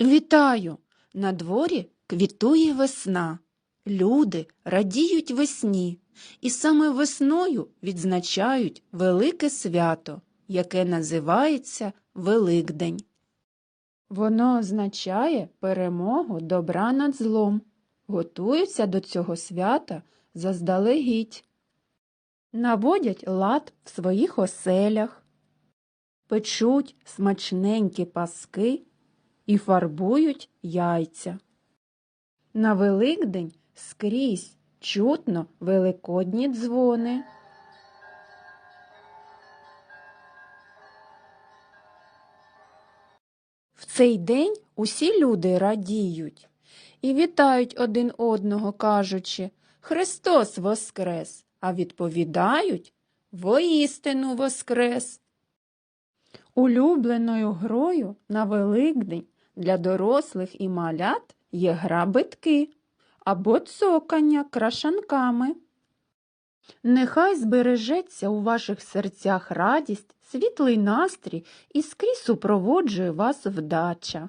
Вітаю! На дворі квітує весна. Люди радіють весні, і саме весною відзначають велике свято, яке називається Великдень. Воно означає перемогу добра над злом. Готуються до цього свята заздалегідь. Наводять лад в своїх оселях, печуть смачненькі паски і фарбують яйця. На Великдень скрізь чутно великодні дзвони. В цей день усі люди радіють і вітають один одного, кажучи Христос воскрес, а відповідають Воістину воскрес. Улюбленою грою на Великдень для дорослих і малят є гра битки або цокання крашанками. Нехай збережеться у ваших серцях радість, світлий настрій і скрізь супроводжує вас вдача.